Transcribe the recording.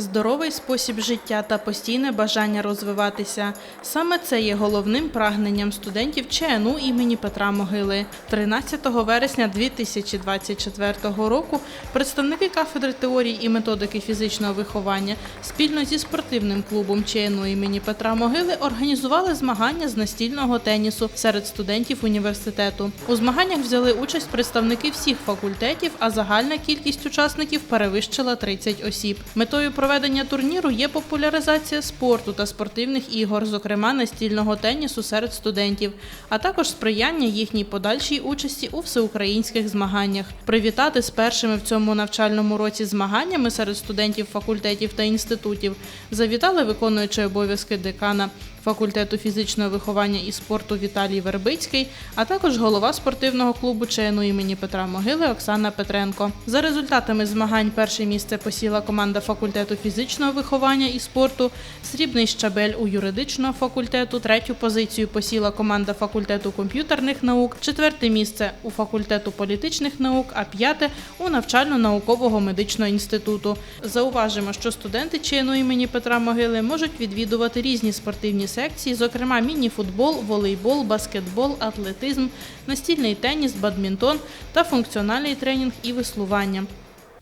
Здоровий спосіб життя та постійне бажання розвиватися. Саме це є головним прагненням студентів ЧНУ імені Петра Могили. 13 вересня 2024 року представники кафедри теорії і методики фізичного виховання спільно зі спортивним клубом ЧНУ імені Петра Могили організували змагання з настільного тенісу серед студентів університету. У змаганнях взяли участь представники всіх факультетів, а загальна кількість учасників перевищила 30 осіб. Метою проведення турніру є популяризація спорту та спортивних ігор, зокрема настільного тенісу серед студентів, а також сприяння їхній подальшій участі у всеукраїнських змаганнях. Привітати з першими в цьому навчальному році змаганнями серед студентів факультетів та інститутів завітали виконуючи обов'язки декана факультету фізичного виховання і спорту Віталій Вербицький, а також голова спортивного клубу ЧНУ імені Петра Могили Оксана Петренко. За результатами змагань перше місце посіла команда факультету фізичного виховання і спорту, срібний щабель у юридичного факультету, третю позицію посіла команда факультету комп'ютерних наук, четверте місце у факультету політичних наук, а п'яте у навчально-наукового медичного інституту. Зауважимо, що студенти ЧНУ імені Петра Могили можуть відвідувати різні спортивні секції, зокрема міні-футбол, волейбол, баскетбол, атлетизм, настільний теніс, бадмінтон та функціональний тренінг і веслування.